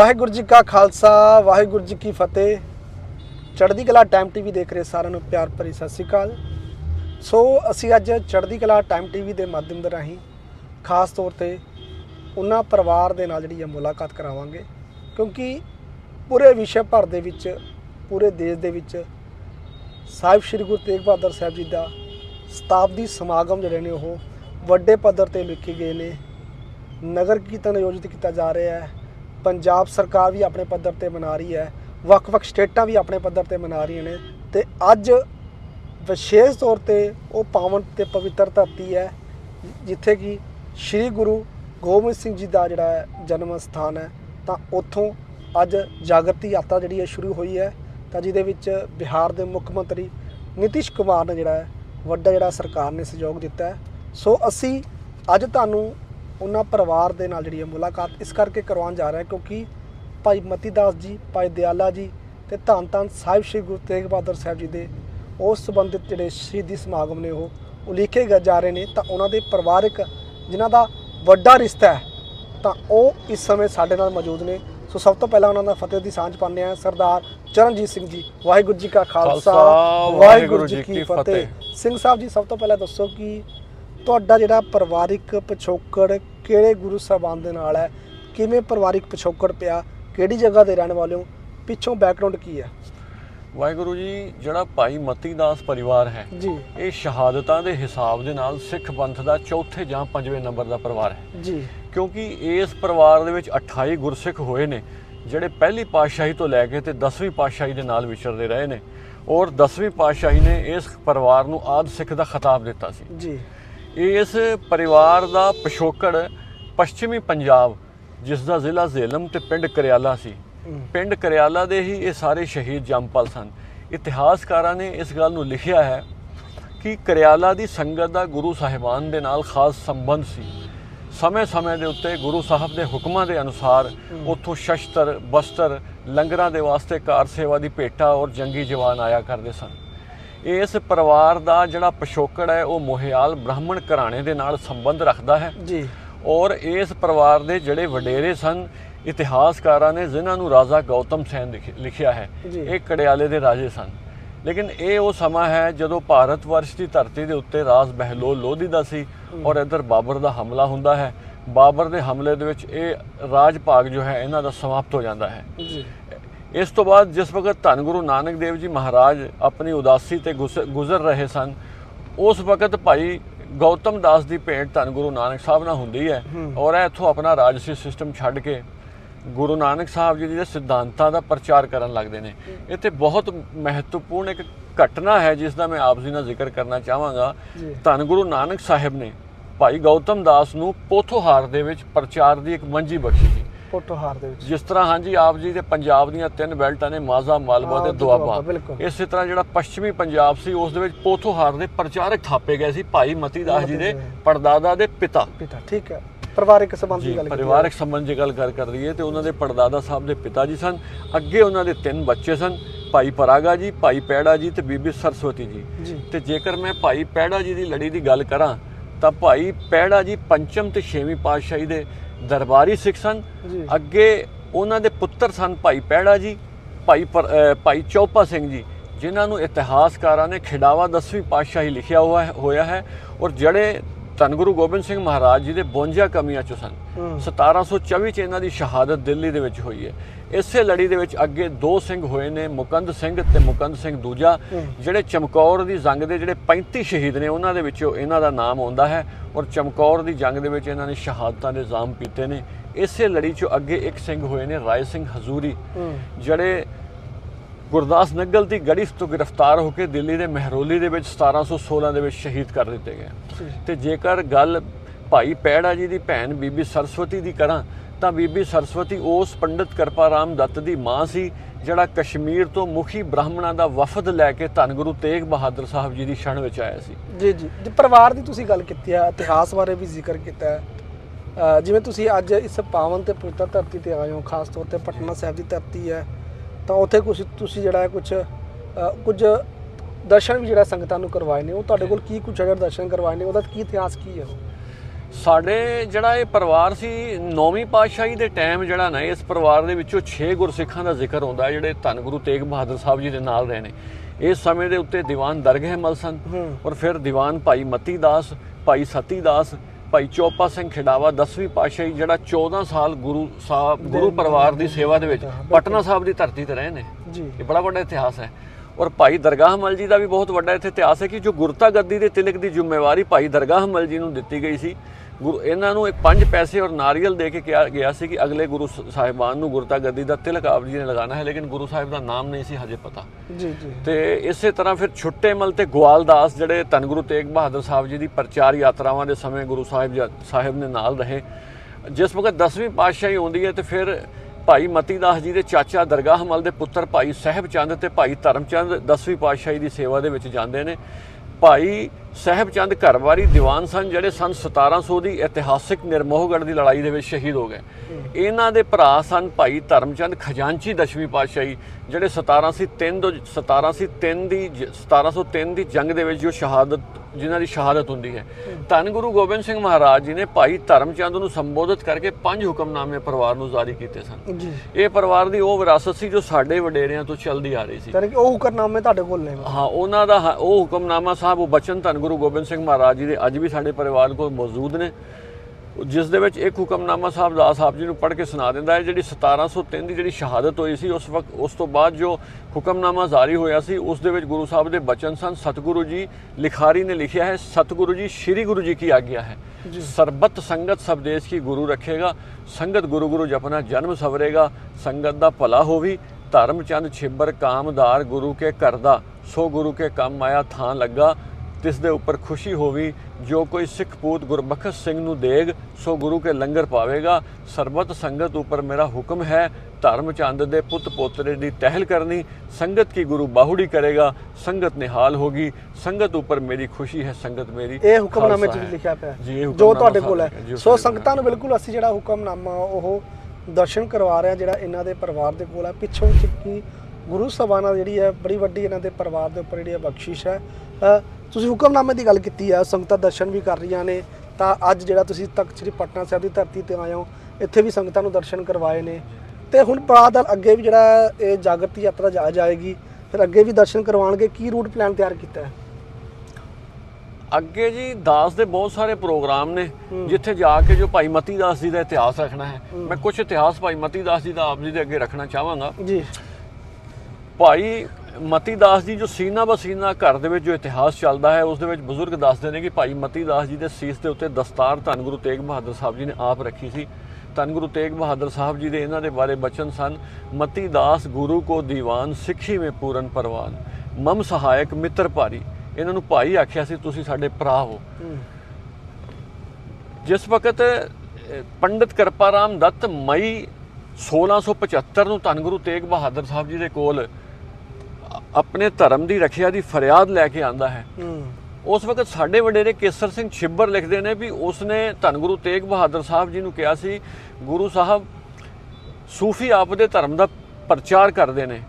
ਵਾਹਿਗੁਰੂ ਜੀ ਕਾ ਖਾਲਸਾ, ਵਾਹਿਗੁਰੂ ਜੀ ਕੀ ਫਤਿਹ। ਚੜ੍ਹਦੀ ਕਲਾ ਟਾਈਮ ਟੀਵੀ ਦੇਖ ਰਹੇ ਸਾਰਿਆਂ ਨੂੰ ਪਿਆਰ ਭਰੀ ਸਤਿ ਸ੍ਰੀ ਅਕਾਲ। ਸੋ, ਅਸੀਂ ਅੱਜ ਚੜ੍ਹਦੀ ਕਲਾ ਟਾਈਮ ਟੀਵੀ ਦੇ ਮਾਧਿਅਮ ਦੇ ਰਾਹੀਂ ਖਾਸ ਤੌਰ ਤੇ ਉਹਨਾਂ ਪਰਿਵਾਰ ਦੇ ਨਾਲ ਜਿਹੜੀ ਹੈ ਮੁਲਾਕਾਤ ਕਰਾਵਾਂਗੇ। ਕਿਉਂਕਿ ਪੂਰੇ ਵਿਸ਼ਵ ਭਰ ਦੇ ਵਿੱਚ, ਪੂਰੇ ਦੇਸ਼ ਦੇ ਵਿੱਚ ਸਾਹਿਬ ਸ੍ਰੀ ਗੁਰੂ ਤੇਗ ਬਹਾਦਰ ਸਾਹਿਬ ਜੀ ਦਾ ਸ਼ਤਾਬਦੀ ਸਮਾਗਮ ਜਿਹੜੇ ਨੇ ਉਹ ਵੱਡੇ ਪੱਧਰ ਤੇ ਲਿਖੇ ਗਏ ਨੇ। ਨਗਰ ਕੀਰਤਨ ਆਯੋਜਿਤ ਕੀਤਾ ਜਾ ਰਿਹਾ ਹੈ। ਪੰਜਾਬ ਸਰਕਾਰ ਵੀ ਆਪਣੇ ਪੱਧਰ ਤੇ ਮਨਾ ਰਹੀ ਹੈ। ਵੱਖ-ਵੱਖ ਸਟੇਟਾਂ ਵੀ ਆਪਣੇ ਪੱਧਰ ਤੇ ਮਨਾ ਰਹੀਆਂ ਨੇ। ਤੇ ਅੱਜ ਵਿਸ਼ੇਸ਼ ਤੌਰ ਤੇ ਉਹ ਪਾਵਨ ਤੇ ਪਵਿੱਤਰ ਧਰਤੀ ਹੈ, ਜਿੱਥੇ ਕਿ ਸ੍ਰੀ ਗੁਰੂ ਗੋਬਿੰਦ ਸਿੰਘ ਜੀ ਦਾ ਜਿਹੜਾ ਹੈ ਜਨਮ ਸਥਾਨ ਹੈ, ਤਾਂ ਉੱਥੋਂ ਅੱਜ ਜਾਗਰਤੀ ਯਾਤਰਾ ਜਿਹੜੀ ਹੈ ਸ਼ੁਰੂ ਹੋਈ ਹੈ। ਤਾਂ ਜਿਹਦੇ ਵਿੱਚ ਬਿਹਾਰ ਦੇ ਮੁੱਖ ਮੰਤਰੀ ਨਿਤਿਸ਼ ਕੁਮਾਰ ਨੇ ਜਿਹੜਾ ਹੈ ਵੱਡਾ ਜਿਹੜਾ ਸਰਕਾਰ ਨੇ ਸਹਿਯੋਗ ਦਿੱਤਾ ਸੋ ਅਸੀਂ ਅੱਜ ਤੁਹਾਨੂੰ ਉਹਨਾਂ ਪਰਿਵਾਰ ਦੇ ਨਾਲ ਜਿਹੜੀ ਹੈ ਮੁਲਾਕਾਤ ਇਸ ਕਰਕੇ ਕਰਵਾਉਣ ਜਾ ਰਹੇ ਕਿਉਂਕਿ ਭਾਈ ਮਤੀ ਦਾਸ ਜੀ ਭਾਈ ਦਿਆਲਾ ਜੀ ਤੇ ਧੰਨ ਧੰਨ ਸਾਹਿਬ ਸ੍ਰੀ ਗੁਰੂ ਤੇਗ ਬਹਾਦਰ ਸਾਹਿਬ ਜੀ ਦੇ ਉਸ ਸੰਬੰਧਿਤ ਜਿਹੜੇ ਸ਼ਹੀਦੀ ਸਮਾਗਮ ਨੇ ਉਹ ਉਲੀਕੇ ਗਏ ਜਾ ਰਹੇ ਨੇ ਤਾਂ ਉਹਨਾਂ ਦੇ ਪਰਿਵਾਰਕ ਜਿਨ੍ਹਾਂ ਦਾ ਵੱਡਾ ਰਿਸ਼ਤਾ ਹੈ ਤਾਂ ਉਹ ਇਸ ਸਮੇਂ ਸਾਡੇ ਨਾਲ ਮੌਜੂਦ ਨੇ। ਸੋ ਸਭ ਤੋਂ ਪਹਿਲਾਂ ਉਹਨਾਂ ਦਾ ਫਤਿਹ ਦੀ ਸਾਂਝ ਪਾਉਂਦੇ ਆ ਸਰਦਾਰ ਚਰਨਜੀਤ ਸਿੰਘ ਜੀ ਵਾਹਿਗੁਰੂ ਜੀ ਕਾ ਖਾਲਸਾ, ਵਾਹਿਗੁਰੂ ਜੀ ਕੀ ਫਤਿਹ। ਸਿੰਘ ਸਾਹਿਬ ਜੀ ਸਭ ਤੋਂ ਪਹਿਲਾਂ ਦੱਸੋ ਕਿ ਤੁਹਾਡਾ ਜਿਹੜਾ ਪਰਿਵਾਰਿਕ ਪਿਛੋਕੜ ਕਿਹੜੇ ਗੁਰੂ ਸਾਹਿਬਾਨ ਦੇ ਨਾਲ ਹੈ? ਕਿਵੇਂ ਪਰਿਵਾਰਿਕ ਪਿਛੋਕੜ ਪਿਆ? ਕਿਹੜੀ ਜਗ੍ਹਾ ਦੇ ਰਹਿਣ ਵਾਲੇ ਹੋ? ਪਿੱਛੋਂ ਬੈਕਗ੍ਰਾਉਂਡ ਕੀ ਹੈ? ਵਾਹਿਗੁਰੂ ਜੀ ਜਿਹੜਾ ਭਾਈ ਮਤੀ ਦਾਸ ਪਰਿਵਾਰ ਹੈ ਜੀ। ਇਹ ਸ਼ਹਾਦਤਾਂ ਦੇ ਹਿਸਾਬ ਦੇ ਨਾਲ ਸਿੱਖ ਪੰਥ ਦਾ ਚੌਥੇ ਜਾਂ ਪੰਜਵੇਂ ਨੰਬਰ ਦਾ ਪਰਿਵਾਰ ਹੈ। ਜੀ। ਕਿਉਂਕਿ ਇਸ ਪਰਿਵਾਰ ਦੇ ਵਿੱਚ 28 ਗੁਰਸਿੱਖ ਹੋਏ ਨੇ ਜਿਹੜੇ ਪਹਿਲੀ ਪਾਤਸ਼ਾਹੀ ਤੋਂ ਲੈ ਕੇ ਤੇ 10ਵੀਂ ਪਾਤਸ਼ਾਹੀ ਦੇ ਨਾਲ ਵਿਚਰਦੇ ਰਹੇ ਨੇ ਔਰ 10ਵੀਂ ਪਾਤਸ਼ਾਹੀ ਨੇ ਇਸ ਪਰਿਵਾਰ ਨੂੰ ਆਦ ਸਿੱਖ ਦਾ ਖਿਤਾਬ ਦਿੱਤਾ ਸੀ। ਜੀ। ਇਸ ਪਰਿਵਾਰ ਦਾ ਪਿਛੋਕੜ ਪੱਛਮੀ ਪੰਜਾਬ ਜਿਸ ਦਾ ਜ਼ਿਲ੍ਹਾ ਜ਼ੇਲਮ ਤੇ ਪਿੰਡ ਕਰਿਆਲਾ ਸੀ। ਪਿੰਡ ਕਰਿਆਲਾ ਦੇ ਹੀ ਇਹ ਸਾਰੇ ਸ਼ਹੀਦ ਜੰਮਪਲ ਸਨ। ਇਤਿਹਾਸਕਾਰਾਂ ਨੇ ਇਸ ਗੱਲ ਨੂੰ ਲਿਖਿਆ ਹੈ ਕਿ ਕਰਿਆਲਾ ਦੀ ਸੰਗਤ ਦਾ ਗੁਰੂ ਸਾਹਿਬਾਨ ਦੇ ਨਾਲ ਖਾਸ ਸੰਬੰਧ ਸੀ। ਸਮੇਂ-ਸਮੇਂ ਦੇ ਉੱਤੇ ਗੁਰੂ ਸਾਹਿਬ ਦੇ ਹੁਕਮਾਂ ਦੇ ਅਨੁਸਾਰ ਉੱਥੋਂ ਸ਼ਸਤਰ ਬਸਤਰ ਲੰਗਰਾਂ ਦੇ ਵਾਸਤੇ ਕਾਰ ਸੇਵਾ ਦੀ ਭੇਟਾ ਔਰ ਜੰਗੀ ਜਵਾਨ ਆਇਆ ਕਰਦੇ ਸਨ। ਇਸ ਪਰਿਵਾਰ ਦਾ ਜਿਹੜਾ ਪਿਛੋਕੜ ਹੈ ਉਹ ਮੋਹਿਆਲ ਬ੍ਰਾਹਮਣ ਘਰਾਣੇ ਦੇ ਨਾਲ ਸੰਬੰਧ ਰੱਖਦਾ ਹੈ। ਜੀ। ਔਰ ਇਸ ਪਰਿਵਾਰ ਦੇ ਜਿਹੜੇ ਵਡੇਰੇ ਸਨ ਇਤਿਹਾਸਕਾਰਾਂ ਨੇ ਜਿਨ੍ਹਾਂ ਨੂੰ ਰਾਜਾ ਗੌਤਮ ਸੈਨ ਲਿਖ- ਲਿਖਿਆ ਹੈ। ਇਹ ਕੜਿਆਲੇ ਦੇ ਰਾਜੇ ਸਨ। ਲੇਕਿਨ ਇਹ ਉਹ ਸਮਾਂ ਹੈ ਜਦੋਂ ਭਾਰਤ ਵਰਸ਼ ਦੀ ਧਰਤੀ ਦੇ ਉੱਤੇ ਰਾਜ ਬਹਿਲੋਲ ਲੋਧੀ ਦਾ ਸੀ ਔਰ ਇੱਧਰ ਬਾਬਰ ਦਾ ਹਮਲਾ ਹੁੰਦਾ ਹੈ। ਬਾਬਰ ਦੇ ਹਮਲੇ ਦੇ ਵਿੱਚ ਇਹ ਰਾਜ ਭਾਗ ਜੋ ਹੈ ਇਹਨਾਂ ਦਾ ਸਮਾਪਤ ਹੋ ਜਾਂਦਾ ਹੈ। ਜੀ। ਇਸ ਤੋਂ ਬਾਅਦ ਜਿਸ ਵਕਤ ਧੰਨ ਗੁਰੂ ਨਾਨਕ ਦੇਵ ਜੀ ਮਹਾਰਾਜ ਆਪਣੀ ਉਦਾਸੀ ਤੇ ਗੁਸ- ਗੁਜ਼ਰ ਰਹੇ ਸਨ ਉਸ ਵਕਤ ਭਾਈ ਗੌਤਮ ਦਾਸ ਦੀ ਭੇਂਟ ਧੰਨ ਗੁਰੂ ਨਾਨਕ ਸਾਹਿਬ ਨਾਲ ਹੁੰਦੀ ਹੈ ਔਰ ਇਹ ਇੱਥੋਂ ਆਪਣਾ ਰਾਜਸੀ ਸਿਸਟਮ ਛੱਡ ਕੇ ਗੁਰੂ ਨਾਨਕ ਸਾਹਿਬ ਜੀ ਦੇ ਸਿਧਾਂਤਾਂ ਦਾ ਪ੍ਰਚਾਰ ਕਰਨ ਲੱਗਦੇ ਨੇ। ਇੱਥੇ ਬਹੁਤ ਮਹੱਤਵਪੂਰਨ ਇੱਕ ਘਟਨਾ ਹੈ ਜਿਸ ਦਾ ਮੈਂ ਆਪ ਜੀ ਨਾਲ ਜ਼ਿਕਰ ਕਰਨਾ ਚਾਹਾਂਗਾ। ਧੰਨ ਗੁਰੂ ਨਾਨਕ ਸਾਹਿਬ ਨੇ ਭਾਈ ਗੌਤਮ ਦਾਸ ਨੂੰ ਪੋਥੋਹਾਰ ਦੇ ਵਿੱਚ ਪ੍ਰਚਾਰ ਦੀ ਇੱਕ ਮੰਜੀ ਬਖਸ਼ੀ ਪੋਟੋਹਾਰ ਦੇ ਵਿੱਚ। ਜਿਸ ਤਰ੍ਹਾਂ ਹਾਂਜੀ ਆਪ ਜੀ ਦੇ ਪੰਜਾਬ ਦੀਆਂ ਤਿੰਨ ਬੈਲਟਾਂ ਨੇ ਮਾਜ਼ਾ ਮਾਲਵਾ ਤੇ ਦੁਆਬਾ। ਇਸੇ ਤਰ੍ਹਾਂ ਜਿਹੜਾ ਪੱਛਮੀ ਪੰਜਾਬ ਸੀ ਉਸ ਦੇ ਵਿੱਚ ਪੋਥੋਹਾਰ ਦੇ ਪ੍ਰਚਾਰਕ ਥਾਪੇ ਗਏ ਸੀ ਭਾਈ ਮਤੀ ਦਾਸ ਜੀ ਦੇ ਪੜਦਾਦਾ ਦੇ ਪਿਤਾ। ਪਿਤਾ ਠੀਕ ਹੈ। ਪਰਿਵਾਰਿਕ ਸੰਬੰਧ ਦੀ ਗੱਲ ਕੀਤੀ ਪਰਿਵਾਰਕ ਸੰਬੰਧ ਦੀ ਗੱਲ ਕਰ ਲਈਏ ਤੇ ਉਹਨਾਂ ਦੇ ਪੜਦਾਦਾ ਸਾਹਿਬ ਦੇ ਪਿਤਾ ਜੀ ਸਨ। ਅੱਗੇ ਉਹਨਾਂ ਦੇ ਤਿੰਨ ਬੱਚੇ ਸਨ ਭਾਈ ਪਰਾਗਾ ਜੀ ਭਾਈ ਪੈੜਾ ਜੀ ਤੇ ਬੀਬੀ ਸਰਸਵਤੀ ਜੀ। ਤੇ ਜੇਕਰ ਮੈਂ ਭਾਈ ਪੈੜਾ ਜੀ ਦੀ ਲੜੀ ਦੀ ਗੱਲ ਕਰਾਂ ਤਾਂ ਭਾਈ ਪੈੜਾ ਜੀ ਪੰਚਮ ਤੇ ਛੇਵੀਂ ਪਾਤਸ਼ਾਹੀ ਦੇ ਦਰਬਾਰੀ ਸਿੱਖ ਸਨ। ਅੱਗੇ ਉਹਨਾਂ ਦੇ ਪੁੱਤਰ ਸਨ ਭਾਈ ਪੈੜਾ ਜੀ ਭਾਈ ਭਾਈ ਚੌਪਾ ਸਿੰਘ ਜੀ ਜਿਨ੍ਹਾਂ ਨੂੰ ਇਤਿਹਾਸਕਾਰਾਂ ਨੇ ਖਿਡਾਵਾ ਦਸਵੀਂ ਪਾਤਸ਼ਾਹੀ ਲਿਖਿਆ ਹੋਇਆ ਹੈ ਹੋਇਆ ਹੈ ਔਰ ਜਿਹੜੇ ਧੰਨ ਗੁਰੂ ਗੋਬਿੰਦ ਸਿੰਘ ਮਹਾਰਾਜ ਜੀ ਦੇ 52 ਕਮੀਆਂ ਚੋਂ ਸਨ। ਹਮ। 1724 ਚ ਇਹਨਾਂ ਦੀ ਸ਼ਹਾਦਤ ਦਿੱਲੀ ਦੇ ਵਿੱਚ ਹੋਈ ਹੈ। ਇਸੇ ਲੜੀ ਦੇ ਵਿੱਚ ਅੱਗੇ ਦੋ ਸਿੰਘ ਹੋਏ ਨੇ ਮੁਕੰਦ ਸਿੰਘ ਤੇ ਮੁਕੰਦ ਸਿੰਘ ਦੂਜਾ ਜਿਹੜੇ ਚਮਕੌਰ ਦੀ ਜੰਗ ਦੇ ਜਿਹੜੇ 35 ਸ਼ਹੀਦ ਨੇ ਉਹਨਾਂ ਦੇ ਵਿੱਚੋਂ ਇਹਨਾਂ ਦਾ ਨਾਮ ਆਉਂਦਾ ਹੈ ਔਰ ਚਮਕੌਰ ਦੀ ਜੰਗ ਦੇ ਵਿੱਚ ਇਹਨਾਂ ਨੇ ਸ਼ਹਾਦਤਾਂ ਦੇ ਜਾਮ ਪੀਤੇ ਨੇ। ਇਸੇ ਲੜੀ ਚੋਂ ਅੱਗੇ ਇੱਕ ਸਿੰਘ ਹੋਏ ਨੇ ਰਾਏ ਸਿੰਘ ਹਜ਼ੂਰੀ ਜਿਹੜੇ ਗੁਰਦਾਸ ਨਗਲ ਦੀ ਗੜੀ ਤੋਂ ਗ੍ਰਿਫਤਾਰ ਹੋ ਕੇ ਦਿੱਲੀ ਦੇ ਮਹਿਰੋਲੀ ਦੇ ਵਿੱਚ 1716 ਦੇ ਵਿੱਚ ਸ਼ਹੀਦ ਕਰ ਦਿੱਤੇ ਗਏ। ਤੇ ਜੇਕਰ ਗੱਲ ਭਾਈ ਪੈੜਾ ਜੀ ਦੀ ਭੈਣ ਬੀਬੀ ਸਰਸਵਤੀ ਦੀ ਕਰਾਂ ਤਾਂ ਬੀਬੀ ਸਰਸਵਤੀ ਉਸ ਪੰਡਿਤ ਕਿਰਪਾ ਰਾਮ ਦੱਤ ਦੀ ਮਾਂ ਸੀ ਜਿਹੜਾ ਕਸ਼ਮੀਰ ਤੋਂ ਮੁਖੀ ਬ੍ਰਾਹਮਣਾਂ ਦਾ ਵਫਦ ਲੈ ਕੇ ਧੰਨ ਗੁਰੂ ਤੇਗ ਬਹਾਦਰ ਸਾਹਿਬ ਜੀ ਦੀ ਸ਼ਣ ਵਿੱਚ ਆਇਆ ਸੀ। ਜੀ ਜੀ। ਜੀ ਪਰਿਵਾਰ ਦੀ ਤੁਸੀਂ ਗੱਲ ਕੀਤੀ ਹੈ ਇਤਿਹਾਸ ਬਾਰੇ ਵੀ ਜ਼ਿਕਰ ਕੀਤਾ ਜਿਵੇਂ ਤੁਸੀਂ ਅੱਜ ਇਸ ਪਾਵਨ ਤੇ ਪਵਿੱਤਰ ਧਰਤੀ ਤੇ ਆਏ ਹੋ ਖਾਸ ਤੌਰ ਤੇ ਪਟਨਾ ਸਾਹਿਬ ਦੀ ਧਰਤੀ ਹੈ। ਤਾਂ ਉੱਥੇ ਕੁਝ ਤੁਸੀਂ ਜਿਹੜਾ ਹੈ ਕੁਝ ਕੁਝ ਦਰਸ਼ਨ ਵੀ ਜਿਹੜਾ ਸੰਗਤਾਂ ਨੂੰ ਕਰਵਾਏ ਨੇ ਉਹ ਤੁਹਾਡੇ ਕੋਲ ਕੀ ਕੁਝ ਅਗਰ ਦਰਸ਼ਨ ਕਰਵਾਏ ਨੇ ਉਹਦਾ ਕੀ ਇਤਿਹਾਸ ਕੀ ਹੈ ਸਾਡੇ ਜਿਹੜਾ ਇਹ ਪਰਿਵਾਰ ਸੀ ਨੌਵੀਂ ਪਾਤਸ਼ਾਹੀ ਦੇ ਟਾਈਮ ਜਿਹੜਾ ਨਾ ਇਸ ਪਰਿਵਾਰ ਦੇ ਵਿੱਚੋਂ 6 ਗੁਰਸਿੱਖਾਂ ਦਾ ਜ਼ਿਕਰ ਹੁੰਦਾ ਹੈ ਜਿਹੜੇ ਧੰਨ ਗੁਰੂ ਤੇਗ ਬਹਾਦਰ ਸਾਹਿਬ ਜੀ ਦੇ ਨਾਲ ਰਹੇ ਨੇ ਇਸ ਸਮੇਂ ਦੇ ਉੱਤੇ ਦੀਵਾਨ ਦਰਗਹਿ ਮਲ ਸਨ। ਔਰ ਫਿਰ ਦੀਵਾਨ ਭਾਈ ਮਤੀ ਦਾਸ ਭਾਈ ਸਤੀ ਦਾਸ ਭਾਈ ਚੋਪਾ ਸਿੰਘ ਖਿਡਾਵਾ 10ਵੀਂ ਪਾਤਸ਼ਾਹੀ ਜਿਹੜਾ 14 ਸਾਲ ਗੁਰੂ ਸਾਹਿਬ ਗੁਰੂ ਪਰਿਵਾਰ ਦੀ ਸੇਵਾ ਦੇ ਵਿੱਚ ਪਟਨਾ ਸਾਹਿਬ ਦੀ ਧਰਤੀ ਤੇ ਰਹੇ ਨੇ। ਜੀ। ਇਹ ਬੜਾ ਵੱਡਾ ਇਤਿਹਾਸ ਹੈ। ਔਰ ਭਾਈ ਦਰਗਾਹ ਮਲ ਜੀ ਦਾ ਵੀ ਬਹੁਤ ਵੱਡਾ ਇੱਥੇ ਇਤਿਹਾਸ ਹੈ ਕਿ ਜੋ ਗੁਰਤਾ ਗੱਦੀ ਦੇ ਤਿਲਕ ਦੀ ਜ਼ਿੰਮੇਵਾਰੀ ਭਾਈ ਦਰਗਾਹ ਮਲ ਜੀ ਨੂੰ ਦਿੱਤੀ ਗਈ ਸੀ ਗੁਰੂ ਇਹਨਾਂ ਨੂੰ ਇੱਕ ਪੰਜ ਪੈਸੇ ਔਰ ਨਾਰੀਅਲ ਦੇ ਕੇ ਕਿਹਾ ਗਿਆ ਸੀ ਕਿ ਅਗਲੇ ਗੁਰੂ ਸਾਹਿਬਾਨ ਨੂੰ ਗੁਰਤਾ ਗੱਦੀ ਦਾ ਤਿਲਕ ਆਪ ਜੀ ਨੇ ਲਗਾਉਣਾ ਹੈ ਲੇਕਿਨ ਗੁਰੂ ਸਾਹਿਬ ਦਾ ਨਾਮ ਨਹੀਂ ਸੀ ਹਜੇ ਪਤਾ। ਜੀ ਜੀ। ਤੇ ਇਸੇ ਤਰ੍ਹਾਂ ਫਿਰ ਛੁੱਟੇ ਮਲ ਤੇ ਗੋਆਲਦਾਸ ਜਿਹੜੇ ਧੰਨ ਗੁਰੂ ਤੇਗ ਬਹਾਦਰ ਸਾਹਿਬ ਜੀ ਦੀ ਪ੍ਰਚਾਰ ਯਾਤਰਾਵਾਂ ਦੇ ਸਮੇਂ ਗੁਰੂ ਸਾਹਿਬ ਜੀ- ਸਾਹਿਬ ਨੇ ਨਾਲ ਰਹੇ। ਜਿਸ ਵਕਤ 10ਵੀਂ ਪਾਤਸ਼ਾਹੀ ਆਉਂਦੀ ਹੈ ਤੇ ਫਿਰ ਭਾਈ ਮਤੀ ਦਾਸ ਜੀ ਦੇ ਚਾਚਾ ਦਰਗਾਹ ਮਲ ਦੇ ਪੁੱਤਰ ਭਾਈ ਸਾਹਿਬ ਚੰਦ ਤੇ ਭਾਈ ਧਰਮਚੰਦ 10ਵੀਂ ਪਾਤਸ਼ਾਹੀ ਦੀ ਸੇਵਾ ਦੇ ਵਿੱਚ ਜਾਂਦੇ ਨੇ। ਭਾਈ ਸਾਹਿਬ ਚੰਦ ਘਰਵਾਰੀ ਦੀਵਾਨ ਸਨ ਜਿਹੜੇ ਸਨ 1700 ਦੀ ਇਤਿਹਾਸਿਕ ਨਿਰਮੋਹਗੜ੍ਹ ਦੀ ਲੜਾਈ ਦੇ ਵਿੱਚ ਸ਼ਹੀਦ ਹੋ ਗਏ। ਇਹਨਾਂ ਦੇ ਭਰਾ ਸਨ ਭਾਈ ਧਰਮਚੰਦ ਖਜ਼ਾਨਚੀ ਦਸ਼ਵੀਂ ਪਾਤਸ਼ਾਹੀ ਜਿਹੜੇ 1703 ਤੋਂ 1703 ਦੀ ਜ- 1703 ਦੀ ਜੰਗ ਦੇ ਵਿੱਚ ਜੋ ਸ਼ਹਾਦਤ ਜਿਨ੍ਹਾਂ ਦੀ ਸ਼ਹਾਦਤ ਹੁੰਦੀ ਹੈ। ਧੰਨ ਗੁਰੂ ਗੋਬਿੰਦ ਸਿੰਘ ਮਹਾਰਾਜ ਜੀ ਨੇ ਭਾਈ ਧਰਮਚੰਦ ਨੂੰ ਸੰਬੋਧਿਤ ਕਰਕੇ ਪੰਜ ਹੁਕਮਨਾਮੇ ਪਰਿਵਾਰ ਨੂੰ ਜਾਰੀ ਕੀਤੇ ਸਨ। ਇਹ ਪਰਿਵਾਰ ਦੀ ਉਹ ਵਿਰਾਸਤ ਸੀ ਜੋ ਸਾਡੇ ਵਡੇਰਿਆਂ ਤੋਂ ਚੱਲਦੀ ਆ ਰਹੀ ਸੀ। ਯਾਨੀ ਕਿ ਉਹ ਹੁਕਰਨਾਮੇ ਤੁਹਾਡੇ ਕੋਲ ਨੇ। ਹਾਂ ਉਹਨਾਂ ਦਾ ਉਹ ਹੁਕਮਨਾਮਾ ਸਾਹਿਬ ਉਹ ਬਚਨ ਧੰਨ ਗੁਰੂ ਗੋਬਿੰਦ ਸਿੰਘ ਮਹਾਰਾਜ ਜੀ ਦੇ ਅੱਜ ਵੀ ਸਾਡੇ ਪਰਿਵਾਰ ਕੋਲ ਮੌਜੂਦ ਨੇ। ਜਿਸ ਦੇ ਵਿੱਚ ਇੱਕ ਹੁਕਮਨਾਮਾ ਸਾਹਿਬ ਦਾਸ ਸਾਹਿਬ ਜੀ ਨੂੰ ਪੜ੍ਹ ਕੇ ਸੁਣਾ ਦਿੰਦਾ ਹੈ ਜਿਹੜੀ 1703 ਦੀ ਜਿਹੜੀ ਸ਼ਹਾਦਤ ਹੋਈ ਸੀ ਉਸ ਵਕਤ ਉਸ ਤੋਂ ਬਾਅਦ ਜੋ ਹੁਕਮਨਾਮਾ ਜਾਰੀ ਹੋਇਆ ਸੀ ਉਸ ਦੇ ਵਿੱਚ ਗੁਰੂ ਸਾਹਿਬ ਦੇ ਬਚਨ ਸਨ। ਸਤਿਗੁਰੂ ਜੀ ਲਿਖਾਰੀ ਨੇ ਲਿਖਿਆ ਹੈ ਸਤਿਗੁਰੂ ਜੀ ਸ੍ਰੀ ਗੁਰੂ ਜੀ ਕੀ ਆਗਿਆ ਹੈ। ਸਰਬਤ ਸੰਗਤ ਸਭ ਦੇਸ਼ ਕੀ ਗੁਰੂ ਰੱਖੇਗਾ ਸੰਗਤ ਗੁਰੂ ਗੁਰੂ ਜਪਨਾ ਜਨਮ ਸਵਰੇਗਾ ਸੰਗਤ ਦਾ ਭਲਾ ਹੋਵੀ ਧਰਮ ਚੰਦ ਛਿੱਬਰ ਕਾਮਦਾਰ ਗੁਰੂ ਕੇ ਕਰਦਾ ਸੋ ਗੁਰੂ ਕੇ ਕੰਮ ਆਇਆ ਥਾਂ ਲੱਗਾ। ਤਿਸ ਦੇ ਉੱਪਰ ਖੁਸ਼ੀ ਹੋਵੀ ਜੋ ਕੋਈ ਸਿੱਖ ਪੂਤ ਗੁਰਬਖਸ਼ ਸਿੰਘ ਨੂੰ ਦੇਗ ਸੋ ਗੁਰੂ ਕੇ ਲੰਗਰ ਪਾਵੇਗਾ। ਸਰਬਤ ਸੰਗਤ ਉੱਪਰ ਮੇਰਾ ਹੁਕਮ ਹੈ ਧਰਮ ਚੰਦ ਦੇ ਪੁੱਤ ਪੋਤਰੇ ਦੀ ਟਹਿਲ ਕਰਨੀ। ਸੰਗਤ ਕੀ ਗੁਰੂ ਬਾਹੁੜੀ ਕਰੇਗਾ ਸੰਗਤ ਨਿਹਾਲ ਹੋਗੀ। ਸੰਗਤ ਉੱਪਰ ਮੇਰੀ ਖੁਸ਼ੀ ਹੈ ਸੰਗਤ ਮੇਰੀ ਇਹ ਹੁਕਮਨਾਮੇ 'ਚ ਵੀ। ਲਿਖਿਆ ਪਿਆ। ਜੀ ਤੁਹਾਡੇ ਕੋਲ ਹੈ। ਸੋ ਸੰਗਤਾਂ ਨੂੰ ਬਿਲਕੁਲ ਅਸੀਂ ਜਿਹੜਾ ਹੁਕਮਨਾਮਾ ਉਹ ਦਰਸ਼ਨ ਕਰਵਾ ਰਹੇ ਹਾਂ ਜਿਹੜਾ ਇਹਨਾਂ ਦੇ ਪਰਿਵਾਰ ਦੇ ਕੋਲ ਹੈ। ਪਿੱਛੋਂ ਕਿ ਗੁਰੂ ਸਭਾਨਾ ਜਿਹੜੀ ਹੈ ਬੜੀ ਵੱਡੀ ਇਹਨਾਂ ਦੇ ਪਰਿਵਾਰ ਦੇ ਉੱਪਰ ਜਿਹੜੀ ਹੈ ਬਖਸ਼ਿਸ਼ ਹੈ। ਤੁਸੀਂ ਹੁਕਮਨਾਮੇ ਦੀ ਗੱਲ ਕੀਤੀ ਹੈ ਸੰਗਤਾਂ ਦਰਸ਼ਨ ਵੀ ਕਰ ਰਹੀਆਂ ਨੇ ਤਾਂ ਅੱਜ ਜਿਹੜਾ ਤੁਸੀਂ ਤਖਤ ਸ੍ਰੀ ਪਟਨਾ ਸਾਹਿਬ ਦੀ ਧਰਤੀ ਤੇ ਆਏ ਹੋ ਇੱਥੇ ਵੀ ਸੰਗਤਾਂ ਨੂੰ ਦਰਸ਼ਨ ਕਰਵਾਏ ਨੇ। ਤੇ ਹੁਣ ਬਾਦਲ ਅੱਗੇ ਵੀ ਜਿਹੜਾ ਇਹ ਜਾਗਰਤੀ ਯਾਤਰਾ ਜਾ ਜਾਏਗੀ ਫਿਰ ਅੱਗੇ ਵੀ ਦਰਸ਼ਨ ਕਰਵਾਉਣਗੇ ਕੀ ਰੂਟ ਪਲਾਨ ਤਿਆਰ ਕੀਤਾ ਹੈ? ਅੱਗੇ ਜੀ ਦਾਸ ਦੇ ਬਹੁਤ ਸਾਰੇ ਪ੍ਰੋਗਰਾਮ ਨੇ ਜਿੱਥੇ ਜਾ ਕੇ ਜੋ ਭਾਈ ਮਤੀ ਦਾਸ ਜੀ ਦਾ ਇਤਿਹਾਸ ਰੱਖਣਾ ਹੈ ਮੈਂ ਕੁਝ ਇਤਿਹਾਸ ਭਾਈ ਮਤੀ ਦਾਸ ਜੀ ਦਾ ਆਪ ਜੀ ਦੇ ਅੱਗੇ ਰੱਖਣਾ ਚਾਹਾਂਗਾ। ਜੀ। ਭਾਈ ਮਤੀ ਦਾਸ ਜੀ ਜੋ ਸੀਨਾ ਬਸੀਨਾ ਘਰ ਦੇ ਵਿੱਚ ਜੋ ਇਤਿਹਾਸ ਚੱਲਦਾ ਹੈ ਉਸ ਦੇ ਵਿੱਚ ਬਜ਼ੁਰਗ ਦੱਸਦੇ ਨੇ ਕਿ ਭਾਈ ਮਤੀ ਦਾਸ ਜੀ ਦੇ ਸੀਸ ਦੇ ਉੱਤੇ ਦਸਤਾਰ ਧੰਨ ਗੁਰੂ ਤੇਗ ਬਹਾਦਰ ਸਾਹਿਬ ਜੀ ਨੇ ਆਪ ਰੱਖੀ ਸੀ। ਧੰਨ ਗੁਰੂ ਤੇਗ ਬਹਾਦਰ ਸਾਹਿਬ ਜੀ ਦੇ ਇਹਨਾਂ ਦੇ ਬਾਰੇ ਬਚਨ ਸਨ ਮਤੀ ਦਾਸ ਗੁਰੂ ਕੋ ਦੀਵਾਨ ਸਿੱਖੀ ਵਿੱਚ ਪੂਰਨ ਪਰਵਾਨ ਮਮ ਸਹਾਇਕ ਮਿੱਤਰ ਭਾਰੀ। ਇਹਨਾਂ ਨੂੰ ਭਾਈ ਆਖਿਆ ਸੀ ਤੁਸੀਂ ਸਾਡੇ ਭਰਾ ਹੋ। ਜਿਸ ਵਕਤ ਪੰਡਿਤ ਕਿਰਪਾਰਾਮ ਦੱਤ ਮਈ 1675 ਨੂੰ ਧੰਨ ਗੁਰੂ ਤੇਗ ਬਹਾਦਰ ਸਾਹਿਬ ਜੀ ਦੇ ਕੋਲ ਆਪਣੇ ਧਰਮ ਦੀ ਰੱਖਿਆ ਦੀ ਫਰਿਆਦ ਲੈ ਕੇ ਆਂਦਾ ਹੈ। ਉਸ ਵਕਤ ਸਾਡੇ ਵਡੇਰੇ ਕੇਸਰ ਸਿੰਘ ਛਿੱਬਰ ਲਿਖਦੇ ਨੇ ਵੀ ਉਸਨੇ ਧੰਨ ਗੁਰੂ ਤੇਗ ਬਹਾਦਰ ਸਾਹਿਬ ਜੀ ਨੂੰ ਕਿਹਾ ਸੀ ਗੁਰੂ ਸਾਹਿਬ ਸੂਫੀ ਆਪ ਦੇ ਧਰਮ ਦਾ ਪ੍ਰਚਾਰ ਕਰਦੇ ਨੇ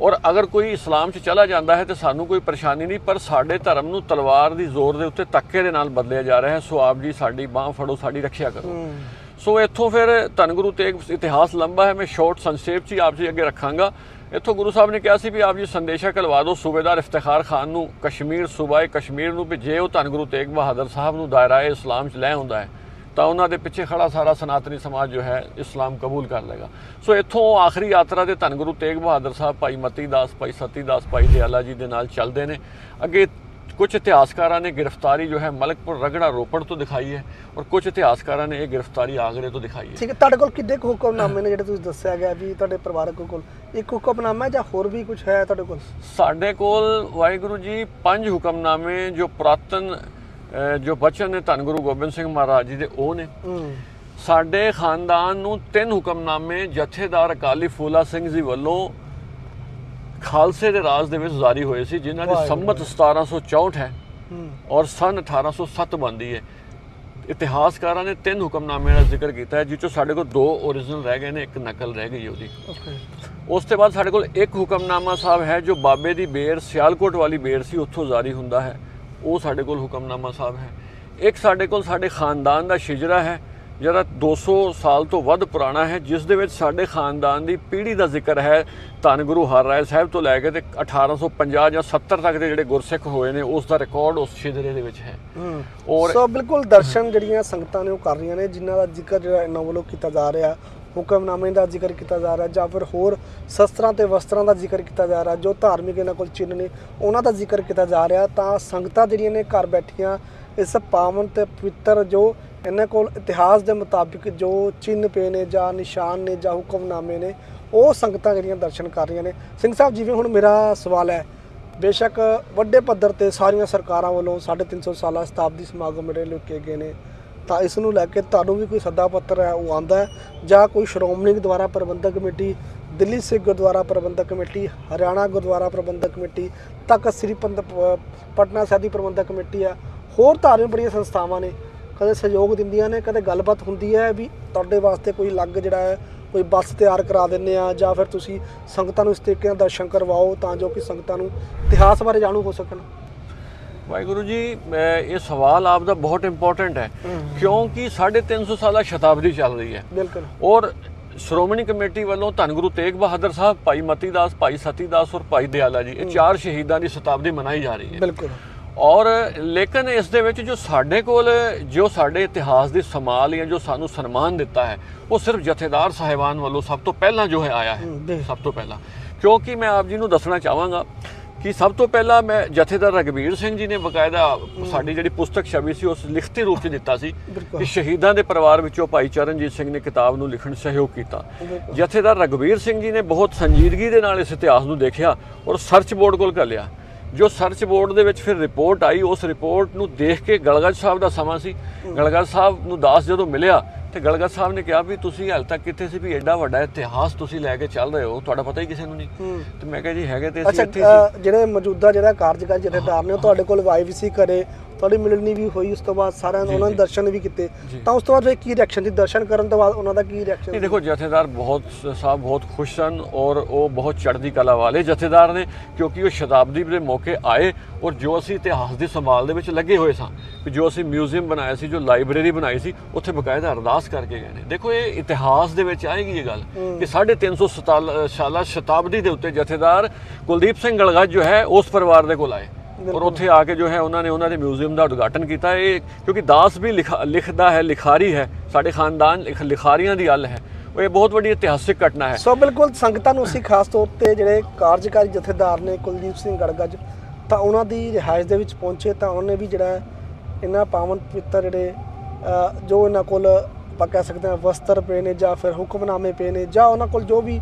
ਔਰ ਅਗਰ ਕੋਈ ਇਸਲਾਮ 'ਚ ਚਲਾ ਜਾਂਦਾ ਹੈ ਤੇ ਸਾਨੂੰ ਕੋਈ ਪਰੇਸ਼ਾਨੀ ਨਹੀਂ ਪਰ ਸਾਡੇ ਧਰਮ ਨੂੰ ਤਲਵਾਰ ਦੀ ਜ਼ੋਰ ਦੇ ਉੱਤੇ ਧੱਕੇ ਦੇ ਨਾਲ ਬਦਲਿਆ ਜਾ ਰਿਹਾ ਹੈ ਸੋ ਆਪ ਜੀ ਸਾਡੀ ਬਾਹ ਫੜੋ ਸਾਡੀ ਰੱਖਿਆ ਕਰੋ। ਸੋ ਇੱਥੋਂ ਫਿਰ ਧੰਨ ਗੁਰੂ ਤੇਗ ਇਤਿਹਾਸ ਲੰਬਾ ਹੈ ਮੈਂ ਸ਼ਾਰਟ ਸੰਖੇਪ 'ਚ ਆਪ ਜੀ ਅੱਗੇ ਰੱਖਾਂਗਾ। ਇੱਥੋਂ ਗੁਰੂ ਸਾਹਿਬ ਨੇ ਕਿਹਾ ਸੀ ਵੀ ਆਪ ਜੀ ਸੰਦੇਸ਼ਾ ਕਲਵਾ ਦਿਓ, ਸੂਬੇਦਾਰ ਇਫਤਖਾਰ ਖਾਨ ਨੂੰ, ਕਸ਼ਮੀਰ ਸੂਬਾਏ ਕਸ਼ਮੀਰ ਨੂੰ ਵੀ ਜੇ ਉਹ ਧੰਨ ਗੁਰੂ ਤੇਗ ਬਹਾਦਰ ਸਾਹਿਬ ਨੂੰ ਦਾਇਰਾ ਇਸਲਾਮ 'ਚ ਲੈ ਆਉਂਦਾ ਹੈ, ਤਾਂ ਉਹਨਾਂ ਦੇ ਪਿੱਛੇ ਖੜਾ ਸਾਰਾ ਸਨਾਤਨੀ ਸਮਾਜ ਜੋ ਹੈ ਇਸਲਾਮ ਕਬੂਲ ਕਰ ਲੇਗਾ ਸੋ ਇੱਥੋਂ ਉਹ ਆਖਰੀ ਯਾਤਰਾ 'ਤੇ ਧੰਨ ਗੁਰੂ ਤੇਗ ਬਹਾਦਰ ਸਾਹਿਬ, ਭਾਈ ਮਤੀ ਦਾਸ, ਭਾਈ ਸਤੀ ਦਾਸ, ਭਾਈ ਦਿਆਲਾ ਜੀ ਦੇ ਨਾਲ ਚੱਲਦੇ ਨੇ। ਅੱਗੇ ਕੁਝ ਇਤਿਹਾਸਕਾਰਾਂ ਨੇ ਗ੍ਰਿਫਤਾਰੀ ਜੋ ਹੈ ਮਲਕਪੁਰ ਰਗੜਾ ਰੋਪੜ ਤੋਂ ਦਿਖਾਈ ਹੈ ਔਰ ਕੁਝ ਇਤਿਹਾਸਕਾਰਾਂ ਨੇ ਇਹ ਗ੍ਰਿਫਤਾਰੀ ਆਗਰੇ ਤੋਂ ਦਿਖਾਈ ਹੈ ਠੀਕ ਹੈ ਤੁਹਾਡੇ ਕੋਲ ਕਿੰਨੇ ਕੁ ਹੁਕਮਨਾਮੇ ਨੇ ਜਿਹੜੇ ਤੁਸੀਂ ਦੱਸਿਆ ਗਿਆ ਵੀ ਤੁਹਾਡੇ ਪਰਿਵਾਰਕ ਕੋਲ ਇੱਕ ਹੁਕਮਨਾਮਾ ਜਾਂ ਹੋਰ ਵੀ ਕੁਝ ਹੈ ਤੁਹਾਡੇ ਕੋਲ ਸਾਡੇ ਕੋਲ ਵਾਹਿਗੁਰੂ ਜੀ ਪੰਜ ਹੁਕਮਨਾਮੇ ਜੋ ਪ੍ਰਾਤਨ ਜੋ ਬਚਨ ਨੇ ਧੰਨ ਗੁਰੂ ਗੋਬਿੰਦ ਸਿੰਘ ਮਹਾਰਾਜ ਜੀ ਦੇ ਉਹ ਨੇ ਸਾਡੇ ਖਾਨਦਾਨ ਨੂੰ ਤਿੰਨ ਹੁਕਮਨਾਮੇ ਜਥੇਦਾਰ ਅਕਾਲੀ ਫੂਲਾ ਸਿੰਘ ਜੀ ਵੱਲੋਂ ਖਾਲਸੇ ਦੇ ਰਾਜ ਦੇ ਵਿੱਚ ਜਾਰੀ ਹੋਏ ਸੀ ਜਿਨ੍ਹਾਂ ਦੀ। ਸੰਮਤ 1764 ਹੈ ਔਰ ਸਨ 1807 ਬਣਦੀ ਹੈ। ਇਤਿਹਾਸਕਾਰਾਂ ਨੇ ਤਿੰਨ ਹੁਕਮਨਾਮਿਆਂ ਦਾ ਜ਼ਿਕਰ ਕੀਤਾ ਹੈ ਜਿਸ ਚੋਂ ਸਾਡੇ ਕੋਲ ਦੋ ਓਰੀਜਨਲ ਰਹਿ ਗਏ ਨੇ ਇੱਕ ਨਕਲ ਰਹਿ ਗਈ ਉਹਦੀ। ਉਸ ਤੋਂ ਬਾਅਦ ਸਾਡੇ ਕੋਲ ਇੱਕ ਹੁਕਮਨਾਮਾ ਸਾਹਿਬ ਹੈ ਜੋ ਬਾਬੇ ਦੀ ਬੇਰ ਸਿਆਲਕੋਟ ਵਾਲੀ ਬੇਰ ਸੀ ਉੱਥੋਂ ਜਾਰੀ ਹੁੰਦਾ ਹੈ। ਉਹ ਸਾਡੇ ਕੋਲ ਹੁਕਮਨਾਮਾ ਸਾਹਿਬ ਹੈ। ਇੱਕ ਸਾਡੇ ਕੋਲ ਸਾਡੇ ਖਾਨਦਾਨ ਦਾ ਸ਼ਿਜਰਾ ਹੈ ਜਿਹੜਾ 200 ਸਾਲ ਤੋਂ ਵੱਧ ਪੁਰਾਣਾ ਹੈ ਜਿਸ ਦੇ ਵਿੱਚ ਸਾਡੇ ਖਾਨਦਾਨ ਦੀ ਪੀੜ੍ਹੀ ਦਾ ਜ਼ਿਕਰ ਹੈ ਧੰਨ ਗੁਰੂ ਹਰਰਾਏ ਸਾਹਿਬ ਤੋਂ ਲੈ ਕੇ ਤੇ 1850 ਜਾਂ 70 ਤੱਕ ਦੇ ਜਿਹੜੇ ਗੁਰਸਿੱਖ ਹੋਏ ਨੇ ਉਸ ਦਾ ਰਿਕਾਰਡ ਉਸ ਸ਼ਿਜਰੇ ਦੇ ਵਿੱਚ ਹੈ। ਔਰ ਸੋ ਬਿਲਕੁਲ ਦਰਸ਼ਨ ਜਿਹੜੀਆਂ ਸੰਗਤਾਂ ਨੇ ਉਹ ਕਰ ਰਹੀਆਂ ਨੇ ਜਿਨ੍ਹਾਂ ਦਾ ਜ਼ਿਕਰ ਜਿਹੜਾ ਇਹਨਾਂ ਵੱਲੋਂ ਕੀਤਾ ਜਾ ਰਿਹਾ ਹੁਕਮਨਾਮੇ ਦਾ ਜ਼ਿਕਰ ਕੀਤਾ ਜਾ ਰਿਹਾ ਜਾਂ ਫਿਰ ਹੋਰ ਸ਼ਸਤਰਾਂ ਤੇ ਵਸਤਰਾਂ ਦਾ ਜ਼ਿਕਰ ਕੀਤਾ ਜਾ ਰਿਹਾ ਜੋ ਧਾਰਮਿਕ ਇਹਨਾਂ ਕੋਲ ਚਿੰਨ੍ਹ ਨੇ ਉਹਨਾਂ ਦਾ ਜ਼ਿਕਰ ਕੀਤਾ ਜਾ ਰਿਹਾ ਤਾਂ ਸੰਗਤਾਂ ਜਿਹੜੀਆਂ ਨੇ ਘਰ ਬੈਠੀਆਂ ਇਸ ਪਾਵਨ ਤੇ ਪਵਿੱਤਰ ਜੋ ਇਹਨਾਂ ਕੋਲ ਇਤਿਹਾਸ ਦੇ ਮੁਤਾਬਿਕ ਜੋ ਚਿੰਨ੍ਹ ਪਏ ਨੇ ਜਾਂ ਨਿਸ਼ਾਨ ਨੇ ਜਾਂ ਹੁਕਮਨਾਮੇ ਨੇ, ਉਹ ਸੰਗਤਾਂ ਜਿਹੜੀਆਂ ਦਰਸ਼ਨ ਕਰ ਰਹੀਆਂ ਨੇ। ਸਿੰਘ ਸਾਹਿਬ ਜਿਵੇਂ ਹੁਣ ਮੇਰਾ ਸਵਾਲ ਹੈ, ਬੇਸ਼ੱਕ ਵੱਡੇ ਪੱਧਰ ਤੇ ਸਾਰੀਆਂ ਸਰਕਾਰਾਂ ਵੱਲੋਂ 350 ਸਾਲਾ ਸ਼ਤਾਬਦੀ ਸਮਾਗਮ ਜਿਹੜੇ ਲੁਕੇ ਗਏ ਨੇ, ਤਾਂ ਇਸ ਨੂੰ ਲੈ ਕੇ ਤੁਹਾਨੂੰ ਵੀ ਕੋਈ ਸੱਦਾ ਪੱਤਰ ਹੈ, ਉਹ ਆਂਦਾ ਜਾਂ ਕੋਈ Shiromani Gurdwara Prabandhak committee, Delhi Sikh Gurdwara Prabandhak committee, Haryana Gurdwara Prabandhak committee, Takht Sri Panth Patna Sahib ਦੀ ਪ੍ਰਬੰਧਕ ਕਮੇਟੀ ਆ ਹੋਰ ਧਾਰਮਿਕ ਬੜੀਆਂ ਸੰਸਥਾਵਾਂ ਨੇ। ਕਦੇ ਸਹਿਯੋਗ ਦਿੰਦੀਆਂ ਨੇ ਕਦੇ ਗੱਲਬਾਤ ਹੁੰਦੀ ਹੈ ਵੀ ਤੁਹਾਡੇ ਵਾਸਤੇ ਕੋਈ ਅਲੱਗ ਜਿਹੜਾ ਹੈ ਕੋਈ ਬੱਸ ਤਿਆਰ ਕਰਾ ਦਿੰਦੇ ਆ ਜਾਂ ਫਿਰ ਤੁਸੀਂ ਸੰਗਤਾਂ ਨੂੰ ਇਸ ਤਰੀਕੇ ਨਾਲ ਦਰਸ਼ਨ ਕਰਵਾਓ ਤਾਂ ਜੋ ਕਿ ਸੰਗਤਾਂ ਨੂੰ ਇਤਿਹਾਸ ਬਾਰੇ ਜਾਣੂ ਹੋ ਸਕਣ। ਵਾਹਿਗੁਰੂ ਜੀ ਮੈਂ ਇਹ ਸਵਾਲ ਆਪ ਦਾ ਬਹੁਤ ਇੰਪੋਰਟੈਂਟ ਹੈ। ਕਿਉਂਕਿ 350 ਸਾਲਾ ਸ਼ਤਾਬਦੀ ਚੱਲ ਰਹੀ ਹੈ। ਬਿਲਕੁਲ। ਔਰ ਸ਼੍ਰੋਮਣੀ ਕਮੇਟੀ ਵੱਲੋਂ ਧੰਨ ਗੁਰੂ ਤੇਗ ਬਹਾਦਰ ਸਾਹਿਬ ਭਾਈ ਮਤੀ ਦਾਸ ਭਾਈ ਸਤੀ ਦਾਸ ਔਰ ਭਾਈ ਦਿਆਲਾ ਜੀ ਇਹ ਚਾਰ ਸ਼ਹੀਦਾਂ ਦੀ ਸ਼ਤਾਬਦੀ ਮਨਾਈ ਜਾ ਰਹੀ ਹੈ। ਬਿਲਕੁਲ। ਔਰ ਲੇਕਿਨ ਇਸ ਦੇ ਵਿੱਚ ਜੋ ਸਾਡੇ ਕੋਲ ਜੋ ਸਾਡੇ ਇਤਿਹਾਸ ਦੀ ਸੰਭਾਲ ਜਾਂ ਜੋ ਸਾਨੂੰ ਸਨਮਾਨ ਦਿੱਤਾ ਹੈ ਉਹ ਸਿਰਫ ਜਥੇਦਾਰ ਸਾਹਿਬਾਨ ਵੱਲੋਂ ਸਭ ਤੋਂ ਪਹਿਲਾਂ ਜੋ ਹੈ ਆਇਆ ਹੈ। ਸਭ ਤੋਂ ਪਹਿਲਾਂ ਕਿਉਂਕਿ ਮੈਂ ਆਪ ਜੀ ਨੂੰ ਦੱਸਣਾ ਚਾਹਾਂਗਾ ਕਿ ਸਭ ਤੋਂ ਪਹਿਲਾਂ ਮੈਂ ਜਥੇਦਾਰ ਰਗਵੀਰ ਸਿੰਘ ਜੀ ਨੇ ਬਕਾਇਦਾ ਸਾਡੀ ਜਿਹੜੀ ਪੁਸਤਕ ਛਵੀ ਸੀ ਉਸ ਲਿਖਤੀ ਰੂਪ 'ਚ ਦਿੱਤਾ ਸੀ। ਕਿ ਸ਼ਹੀਦਾਂ ਦੇ ਪਰਿਵਾਰ ਵਿੱਚੋਂ ਭਾਈ ਚਰਨਜੀਤ ਸਿੰਘ ਨੇ ਕਿਤਾਬ ਨੂੰ ਲਿਖਣ ਸਹਿਯੋਗ ਕੀਤਾ। ਜਥੇਦਾਰ ਰਗਵੀਰ ਸਿੰਘ ਜੀ ਨੇ ਬਹੁਤ ਸੰਜੀਦਗੀ ਦੇ ਨਾਲ ਇਸ ਇਤਿਹਾਸ ਨੂੰ ਦੇਖਿਆ ਔਰ ਸਰਚ ਬੋਰਡ ਕੋਲ ਕਰ ਲਿਆ ਜੋ ਸਰਚ ਬੋਰਡ ਦੇ ਵਿੱਚ ਫਿਰ ਰਿਪੋਰਟ ਆਈ ਉਸ ਰਿਪੋਰਟ ਨੂੰ ਦੇਖ ਕੇ ਗਲਗਤ ਸਾਹਿਬ ਦਾ ਸਮਾਂ ਸੀ। ਗਲਗਤ ਸਾਹਿਬ ਨੂੰ ਦਾਸ ਜਦੋਂ ਮਿਲਿਆ ਤੇ ਗਲਗਤ ਸਾਹਿਬ ਨੇ ਕਿਹਾ ਵੀ ਤੁਸੀਂ ਹਾਲ ਤੱਕ ਕਿੱਥੇ ਸੀ ਵੀ ਐਡਾ ਵੱਡਾ ਇਤਿਹਾਸ ਤੁਸੀਂ ਲੈ ਕੇ ਚੱਲ ਰਹੇ ਹੋ ਤੁਹਾਡਾ ਪਤਾ ਹੀ ਕਿਸੇ ਨੂੰ ਨਹੀਂ। ਤੇ ਮੈਂ ਕਿਹਾ ਜੀ ਹੈਗੇ ਤੇ ਅਸੀਂ ਇੱਥੇ ਸੀ। ਜਿਹੜੇ ਮੌਜੂਦਾ ਜਿਹੜਾ ਕਾਰਜਕਾਰੀ ਜਥੇਦਾਰ ਨੇ ਉਹ ਤੁਹਾਡੇ ਕੋਲ ਆਏ ਸੀ ਕਰੇ ਤੁਹਾਡੀ ਮਿਲਣੀ ਵੀ ਹੋਈ ਉਸ ਤੋਂ ਬਾਅਦ ਸਾਰਿਆਂ ਨੇ ਉਹਨਾਂ ਨੇ। ਦਰਸ਼ਨ ਵੀ ਕੀਤੇ। ਤਾਂ ਉਸ ਤੋਂ ਬਾਅਦ ਫਿਰ ਕੀ ਰਿਐਕਸ਼ਨ ਸੀ? ਦਰਸ਼ਨ ਕਰਨ ਤੋਂ ਬਾਅਦ ਉਹਨਾਂ ਦਾ ਕੀ ਰਿਐਕਸ਼ਨ ਨਹੀਂ ਦੇਖੋ ਜਥੇਦਾਰ ਬਹੁਤ ਸਾਹਿਬ ਬਹੁਤ ਖੁਸ਼ ਸਨ ਔਰ ਉਹ ਬਹੁਤ ਚੜ੍ਹਦੀ ਕਲਾ ਵਾਲੇ ਜਥੇਦਾਰ ਨੇ ਕਿਉਂਕਿ ਉਹ ਸ਼ਤਾਬਦੀ ਦੇ ਮੌਕੇ ਆਏ ਔਰ ਜੋ ਅਸੀਂ ਇਤਿਹਾਸ ਦੀ ਸੰਭਾਲ ਦੇ ਵਿੱਚ ਲੱਗੇ ਹੋਏ ਸਾਂ ਕਿ ਜੋ ਅਸੀਂ ਮਿਊਜ਼ੀਅਮ ਬਣਾਇਆ ਸੀ ਜੋ ਲਾਇਬ੍ਰੇਰੀ ਬਣਾਈ ਸੀ ਉੱਥੇ ਬਕਾਇਦਾ ਅਰਦਾਸ ਕਰਕੇ ਗਏ ਨੇ। ਦੇਖੋ ਇਹ ਇਤਿਹਾਸ ਦੇ ਵਿੱਚ ਆਏਗੀ ਇਹ ਗੱਲ ਕਿ 350 ਸਾਲਾ ਸ਼ਤਾਬਦੀ ਦੇ ਉੱਤੇ ਜਥੇਦਾਰ ਕੁਲਦੀਪ ਸਿੰਘ ਗਲਗੱਜ ਜੋ ਹੈ ਉਸ ਪਰਿਵਾਰ ਦੇ ਕੋਲ ਆਏ। ਔਰ ਉੱਥੇ ਆ ਕੇ ਜੋ ਹੈ ਉਹਨਾਂ ਨੇ ਉਹਨਾਂ ਦੇ ਮਿਊਜ਼ੀਅਮ ਦਾ ਉਦਘਾਟਨ ਕੀਤਾ। ਇਹ ਕਿਉਂਕਿ ਦਾਸ ਵੀ ਲਿਖਾ- ਲਿਖਦਾ ਹੈ ਲਿਖਾਰੀ ਹੈ ਸਾਡੇ ਖਾਨਦਾਨ ਲਿਖ- ਲਿਖਾਰੀਆਂ ਦੀ ਗੱਲ ਹੈ। ਉਹ ਇਹ ਬਹੁਤ ਵੱਡੀ ਇਤਿਹਾਸਿਕ ਘਟਨਾ ਹੈ। ਸੋ ਬਿਲਕੁਲ ਸੰਗਤਾਂ ਨੂੰ ਅਸੀਂ ਖਾਸ ਤੌਰ ਤੇ ਜਿਹੜੇ ਕਾਰਜਕਾਰੀ ਜਥੇਦਾਰ ਨੇ ਕੁਲਦੀਪ ਸਿੰਘ ਗੜਗੱਜ ਤਾਂ ਉਹਨਾਂ ਦੀ ਰਿਹਾਇਸ਼ ਦੇ ਵਿੱਚ ਪਹੁੰਚੇ ਤਾਂ ਉਹਨੇ ਵੀ ਜਿਹੜਾ ਇਹਨਾਂ ਪਾਵਨ ਪਵਿੱਤਰ ਜਿਹੜੇ ਜੋ ਇਹਨਾਂ ਕੋਲ ਆਪਾਂ ਕਹਿ ਸਕਦੇ ਹਾਂ ਵਸਤਰ ਪਏ ਨੇ ਜਾਂ ਫਿਰ ਹੁਕਮਨਾਮੇ ਪਏ ਨੇ ਜਾਂ ਉਹਨਾਂ ਕੋਲ ਜੋ ਵੀ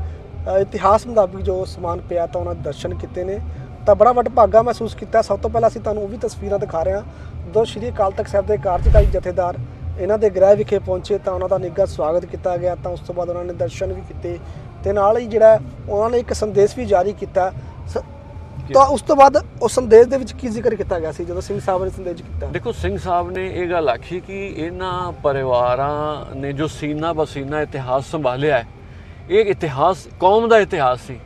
ਇਤਿਹਾਸ ਮੁਤਾਬਿਕ ਜੋ ਸਮਾਨ ਪਿਆ ਤਾਂ ਉਹਨਾਂ ਦਰਸ਼ਨ ਕੀਤੇ ਨੇ। ਤਾਂ ਬੜਾ ਵੱਡਾ ਭਾਗਾ ਮਹਿਸੂਸ ਕੀਤਾ। ਸਭ ਤੋਂ ਪਹਿਲਾਂ ਅਸੀਂ ਤੁਹਾਨੂੰ ਉਹ ਵੀ ਤਸਵੀਰਾਂ ਦਿਖਾ ਰਹੇ ਹਾਂ। ਦੋ ਸ਼੍ਰੀ ਅਕਾਲ ਤਖਤ ਸਾਹਿਬ ਦੇ ਕਾਰਜਕਾਰੀ ਜਥੇਦਾਰ ਇਹਨਾਂ ਦੇ ਗ੍ਰਹਿ ਵਿਖੇ ਪਹੁੰਚੇ ਤਾਂ ਉਹਨਾਂ ਦਾ ਨਿੱਘਾ ਸਵਾਗਤ ਕੀਤਾ ਗਿਆ ਤਾਂ ਉਸ ਤੋਂ ਬਾਅਦ ਉਹਨਾਂ ਨੇ ਦਰਸ਼ਨ ਵੀ ਕੀਤੇ ਤੇ ਨਾਲ ਹੀ ਜਿਹੜਾ ਉਹਨਾਂ ਨੇ ਇੱਕ ਸੰਦੇਸ਼ ਵੀ ਜਾਰੀ ਕੀਤਾ। ਤਾਂ ਉਸ ਤੋਂ ਬਾਅਦ ਉਸ ਸੰਦੇਸ਼ ਦੇ ਵਿੱਚ ਕੀ ਜ਼ਿਕਰ ਕੀਤਾ ਗਿਆ ਸੀ ਜਦੋਂ ਸਿੰਘ ਸਾਹਿਬ ਨੇ ਸੰਦੇਸ਼ ਕੀਤਾ? ਦੇਖੋ ਸਿੰਘ ਸਾਹਿਬ ਨੇ ਇਹ ਗੱਲ ਆਖੀ ਕਿ ਇਹਨਾਂ ਪਰਿਵਾਰਾਂ ਨੇ ਜੋ ਸੀਨਾ ਬਸੀਨਾ ਇਤਿਹਾਸ ਸੰਭਾਲਿਆ ਹੈ ਇਹ ਇਤਿਹਾਸ ਕੌਮ ਦਾ ਇਤਿਹਾਸ ਸੀ।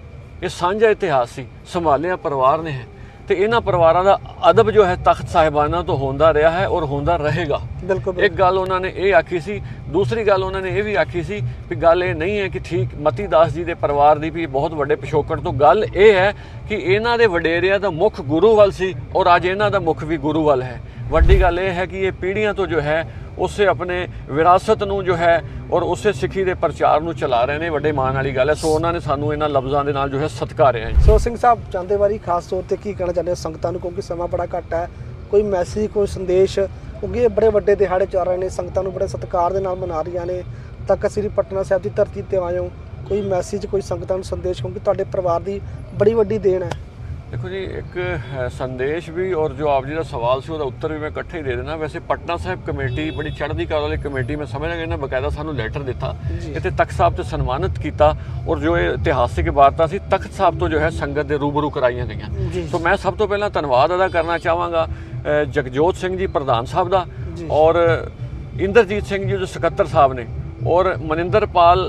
ਇਹ ਸਾਂਝਾ ਇਤਿਹਾਸ ਸੀ ਸੰਭਾਲਿਆ ਪਰਿਵਾਰ ਨੇ ਹੈ ਤੇ ਇਹਨਾਂ ਪਰਿਵਾਰਾਂ ਦਾ ਅਦਬ ਜੋ ਹੈ ਤਖਤ ਸਾਹਿਬਾਨਾਂ ਤੋਂ ਹੁੰਦਾ ਰਿਹਾ ਹੈ ਔਰ ਹੁੰਦਾ ਰਹੇਗਾ। ਬਿਲਕੁਲ ਇੱਕ ਗੱਲ ਉਹਨਾਂ ਨੇ ਇਹ ਆਖੀ ਸੀ ਦੂਸਰੀ ਗੱਲ ਉਹਨਾਂ ਨੇ ਇਹ ਵੀ ਆਖੀ ਸੀ ਕਿ ਗੱਲ ਇਹ ਨਹੀਂ ਹੈ ਕਿ ਠੀਕ ਮਤੀ ਦਾਸ ਜੀ ਦੇ ਪਰਿਵਾਰ ਦੀ ਵੀ ਬਹੁਤ ਵੱਡੇ ਪਿਛੋਕੜ ਤੋਂ। ਗੱਲ ਇਹ ਹੈ ਕਿ ਇਹਨਾਂ ਦੇ ਵਡੇਰਿਆਂ ਦਾ ਮੁੱਖ ਗੁਰੂ ਵੱਲ ਸੀ ਔਰ ਅੱਜ ਇਹਨਾਂ ਦਾ ਮੁੱਖ ਵੀ ਗੁਰੂ ਵੱਲ ਹੈ। ਵੱਡੀ ਗੱਲ ਇਹ ਹੈ ਕਿ ਇਹ ਪੀੜ੍ਹੀਆਂ ਤੋਂ ਜੋ ਹੈ ਉਸੇ ਆਪਣੇ ਵਿਰਾਸਤ ਨੂੰ ਜੋ ਹੈ ਔਰ ਉਸੇ ਸਿੱਖੀ ਦੇ ਪ੍ਰਚਾਰ ਨੂੰ ਚਲਾ ਰਹੇ ਨੇ, ਵੱਡੇ ਮਾਣ ਵਾਲੀ ਗੱਲ ਹੈ। ਸੋ ਉਹਨਾਂ ਨੇ ਸਾਨੂੰ ਇਹਨਾਂ ਲਫ਼ਜ਼ਾਂ ਦੇ ਨਾਲ ਜੋ ਹੈ ਸਤਿਕਾਰਿਆ ਹੈ। ਸੋ ਸਿੰਘ ਸਾਹਿਬ ਚਾਹੁੰਦੇ ਵਾਰੀ ਖਾਸ ਤੌਰ ਤੇ ਕੀ ਕਹਿਣਾ ਚਾਹੁੰਦੇ ਹੋ? ਸੰਗਤਾਂ ਨੂੰ ਕਿਉਂਕਿ ਸਮਾਂ ਬੜਾ ਘੱਟ ਹੈ, ਕੋਈ ਮੈਸੇਜ, ਕੋਈ ਸੰਦੇਸ਼? ਕਿਉਂਕਿ ਇਹ ਬੜੇ ਵੱਡੇ ਦਿਹਾੜੇ ਚੱਲ ਰਹੇ ਨੇ, ਸੰਗਤਾਂ ਨੂੰ ਬੜੇ ਸਤਿਕਾਰ ਦੇ ਨਾਲ ਮਨਾ ਰਹੀਆਂ ਨੇ। ਤੱਕ ਸ੍ਰੀ ਪਟਨਾ ਸਾਹਿਬ ਦੀ ਧਰਤੀ ਤੇ ਆਇਓ ਕੋਈ ਮੈਸੇਜ, ਕੋਈ ਸੰਗਤਾਂ ਨੂੰ ਸੰਦੇਸ਼? ਕਿਉਂਕਿ ਤੁਹਾਡੇ ਪਰਿਵਾਰ ਦੀ ਬੜੀ ਵੱਡੀ ਦੇਣ ਹੈ। ਦੇਖੋ ਜੀ ਇੱਕ ਸੰਦੇਸ਼ ਵੀ ਔਰ ਜੋ ਆਪ ਜੀ ਦਾ ਸਵਾਲ ਸੀ ਉਹਦਾ ਉੱਤਰ ਵੀ ਮੈਂ ਇਕੱਠੇ ਹੀ ਦੇ ਦੇਣਾ ਵੈਸੇ ਪਟਨਾ ਸਾਹਿਬ ਕਮੇਟੀ ਬੜੀ ਚੜ੍ਹਦੀ ਕਲਾ ਵਾਲੀ ਕਮੇਟੀ ਮੈਂ ਸਮਝ ਰਿਹਾ ਇਹਨਾਂ ਬਕਾਇਦਾ ਸਾਨੂੰ ਲੈਟਰ ਦਿੱਤਾ। ਇੱਥੇ ਤਖਤ ਸਾਹਿਬ ਤੇ ਸਨਮਾਨਿਤ ਕੀਤਾ ਔਰ ਜੋ ਇਹ ਇਤਿਹਾਸਿਕ ਇਬਾਰਤਾਂ ਸੀ ਤਖਤ ਸਾਹਿਬ ਤੋਂ ਜੋ ਹੈ ਸੰਗਤ ਦੇ ਰੂਬਰੂ ਕਰਾਈਆਂ ਗਈਆਂ। ਸੋ ਮੈਂ ਸਭ ਤੋਂ ਪਹਿਲਾਂ ਧੰਨਵਾਦ ਅਦਾ ਕਰਨਾ ਚਾਹਾਂਗਾ ਜਗਜੋਤ ਸਿੰਘ ਜੀ ਪ੍ਰਧਾਨ ਸਾਹਿਬ ਦਾ। ਔਰ ਇੰਦਰਜੀਤ ਸਿੰਘ ਜੀ ਜੋ ਸਕੱਤਰ ਸਾਹਿਬ ਨੇ और ਮਨਿੰਦਰਪਾਲ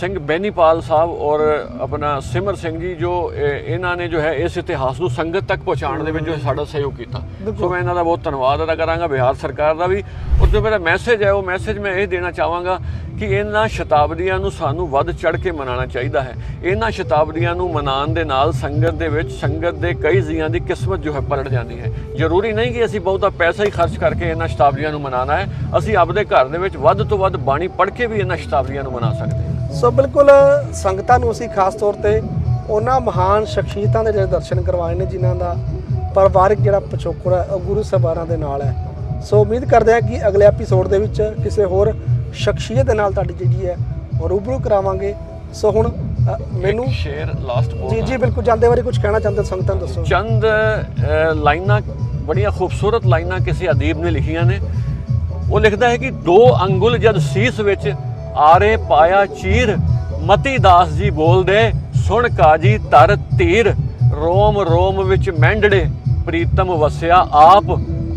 ਸਿੰਘ ਬੈਨੀਪਾਲ ਸਾਹਿਬ ਔਰ ਆਪਣਾ ਸਿਮਰ ਸਿੰਘ ਜੀ ਜੋ ਇਹਨਾਂ ਨੇ ਜੋ ਹੈ ਇਸ ਇਤਿਹਾਸ ਨੂੰ ਸੰਗਤ ਤੱਕ ਪਹੁੰਚਾਉਣ ਦੇ ਵਿੱਚ ਜੋ ਸਾਡਾ ਸਹਿਯੋਗ ਕੀਤਾ। ਸੋ ਮੈਂ ਇਹਨਾਂ ਦਾ ਬਹੁਤ ਧੰਨਵਾਦ ਅਦਾ ਕਰਾਂਗਾ ਬਿਹਾਰ ਸਰਕਾਰ ਦਾ ਵੀ। ਔਰ ਜੋ ਮੇਰਾ ਮੈਸੇਜ ਹੈ ਉਹ ਮੈਸੇਜ ਮੈਂ ਇਹ ਦੇਣਾ ਚਾਹਾਂਗਾ ਕਿ ਇਹਨਾਂ ਸ਼ਤਾਬਦੀਆਂ ਨੂੰ ਸਾਨੂੰ ਵੱਧ ਚੜ ਕੇ ਮਨਾਉਣਾ ਚਾਹੀਦਾ ਹੈ। ਇਹਨਾਂ ਸ਼ਤਾਬਦੀਆਂ ਨੂੰ ਮਨਾਉਣ ਦੇ ਨਾਲ ਸੰਗਤ ਦੇ ਵਿੱਚ, ਸੰਗਤ ਦੇ ਕਈ ਜੀਆਂ ਦੀ ਕਿਸਮਤ ਜੋ ਹੈ ਪਲਟ ਜਾਂਦੀ ਹੈ। ਜ਼ਰੂਰੀ ਨਹੀਂ ਕਿ ਅਸੀਂ ਬਹੁਤਾ ਪੈਸਾ ਹੀ ਖਰਚ ਕਰਕੇ ਇਹਨਾਂ ਸ਼ਤਾਬਦੀਆਂ ਨੂੰ ਮਨਾਉਣਾ ਹੈ। ਅਸੀਂ ਆਪਦੇ ਘਰ ਦੇ ਵਿੱਚ ਵੱਧ ਤੋਂ ਵੱਧ ਬਾਣੀ ਪੜ੍ਹ ਕੇ ਵੀ ਇਹਨਾਂ ਸ਼ਤਾਬਦੀਆਂ ਨੂੰ ਮਨਾ ਸਕਦੇ ਹਾਂ। ਸੋ ਬਿਲਕੁਲ ਸੰਗਤਾਂ ਨੂੰ ਅਸੀਂ ਖਾਸ ਤੌਰ ਤੇ ਉਹਨਾਂ ਮਹਾਨ ਸ਼ਖਸੀਅਤਾਂ ਦੇ ਜਿਹੜੇ ਦਰਸ਼ਨ ਕਰਵਾਏ ਨੇ ਜਿਨ੍ਹਾਂ ਦਾ ਪਰਿਵਾਰਿਕ ਜਿਹੜਾ ਪਿਛੋਕੜ ਹੈ, ਉਹ ਗੁਰੂ ਸਾਹਿਬਾਨਾਂ ਦੇ ਨਾਲ ਹੈ। ਸੋ ਉਮੀਦ ਕਰਦੇ ਹਾਂ ਕਿ ਅਗਲੇ ਐਪੀਸੋਡ ਦੇ ਵਿੱਚ ਕਿਸੇ ਹੋਰ ਸ਼ਖਸੀਅਤ ਦੇ ਨਾਲ ਤੁਹਾਡੀ ਜਿਹੜੀ ਹੈ ਰੂਬਰੂ ਕਰਾਵਾਂਗੇ। ਸੋ ਹੁਣ ਮੈਨੂੰ ਸ਼ੇਰ ਲਾਸਟ ਜੀ ਜੀ ਬਿਲਕੁਲ ਜਾਂਦੇ ਵਾਰੀ ਕੁਝ ਕਹਿਣਾ ਚਾਹੁੰਦੇ ਸੰਗਤਾਂ ਨੂੰ ਦੱਸੋ। ਚੰਦ ਲਾਈਨਾਂ ਬੜੀਆਂ ਖੂਬਸੂਰਤ ਲਾਈਨਾਂ ਕਿਸੇ ਅਦੀਬ ਨੇ ਲਿਖੀਆਂ ਨੇ। ਉਹ ਲਿਖਦਾ ਹੈ ਕਿ ਦੋ ਅੰਗੁਲ ਜਦ ਸੀਸ ਵਿੱਚ ਆਰੇ ਪਾਇਆ ਚੀਰ ਮਤੀ ਦਾਸ ਜੀ ਬੋਲਦੇ ਸੁਣ ਕਾਜੀ ਤਰ ਧੀਰ ਰੋਮ ਰੋਮ ਵਿੱਚ ਮਹਿੰਡੜੇ ਪ੍ਰੀਤਮ ਵਸਿਆ ਆਪ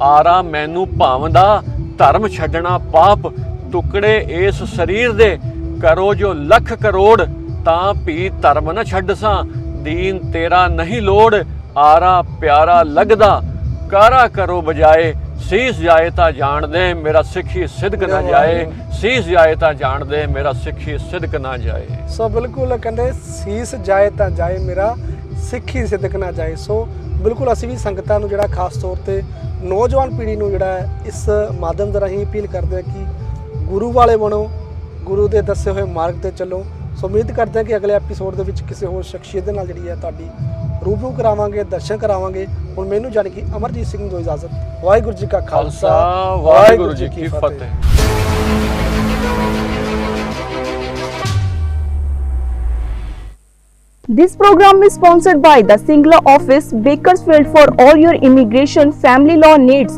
ਆਰਾ ਮੈਨੂੰ ਭਾਵਦਾ ਧਰਮ ਛੱਡਣਾ ਪਾਪ ਟੁਕੜੇ ਇਸ ਸਰੀਰ ਦੇ ਕਰੋ ਜੋ ਲੱਖ ਕਰੋੜ ਤਾਂ ਵੀ ਧਰਮ ਨਾ ਛੱਡਸਾਂ ਦੀਨ ਤੇਰਾ ਨਹੀਂ ਲੋੜ ਆਰਾ ਪਿਆਰਾ ਲੱਗਦਾ। ਕਾਰਾ ਕਰੋ ਬਜਾਏ ਸੀਸ ਜਾਏ ਤਾਂ ਜਾਣਦੇ ਮੇਰਾ ਸਿੱਖੀ ਸਿਦਕ ਨਾ ਜਾਏ। ਸੀਸ ਜਾਏ ਤਾਂ ਜਾਣਦੇ ਮੇਰਾ ਸਿੱਖੀ ਸਿਦਕ ਨਾ ਜਾਏ। ਸੋ ਬਿਲਕੁਲ ਕਹਿੰਦੇ ਸੀਸ ਜਾਏ ਤਾਂ ਜਾਏ ਮੇਰਾ ਸਿੱਖੀ ਸਿੱਧਕ ਨਾ ਜਾਏ। ਸੋ ਬਿਲਕੁਲ ਅਸੀਂ ਵੀ ਸੰਗਤਾਂ ਨੂੰ ਜਿਹੜਾ ਖਾਸ ਤੌਰ ਤੇ ਨੌਜਵਾਨ ਪੀੜ੍ਹੀ ਨੂੰ ਜਿਹੜਾ ਇਸ ਮਾਧਿਅਮ ਦੇ ਰਾਹੀਂ ਅਪੀਲ ਕਰਦੇ ਆ ਕਿ ਗੁਰੂ ਵਾਲੇ ਬਣੋ ਗੁਰੂ ਦੇ ਦੱਸੇ ਹੋਏ ਮਾਰਗ ਤੇ ਚੱਲੋ। ਸੋ ਉਮੀਦ ਕਰਦੇ ਹਾਂ ਕਿ ਅਗਲੇ ਐਪੀਸੋਡ ਦੇ ਵਿੱਚ ਕਿਸੇ ਹੋਰ ਸ਼ਖਸੀਅਤ ਦੇ ਨਾਲ ਜਿਹੜੀ ਹੈ ਤੁਹਾਡੀ ਰੂਬਰੂ ਕਰਾਵਾਂਗੇ ਦਰਸ਼ਨ ਕਰਾਵਾਂਗੇ। ਹੁਣ ਮੈਨੂੰ ਜਾਣੀ ਕਿ ਅਮਰਜੀਤ ਸਿੰਘ ਨੂੰ ਇਜਾਜ਼ਤ। ਵਾਹਿਗੁਰੂ ਜੀ ਕਾ ਖਾਲਸਾ ਖਾਲਸਾ ਵਾਹਿਗੁਰੂ ਜੀ ਕੀ ਫਤਿਹ। This program is sponsored by the Singla office, Bakersfield for all your immigration family law needs.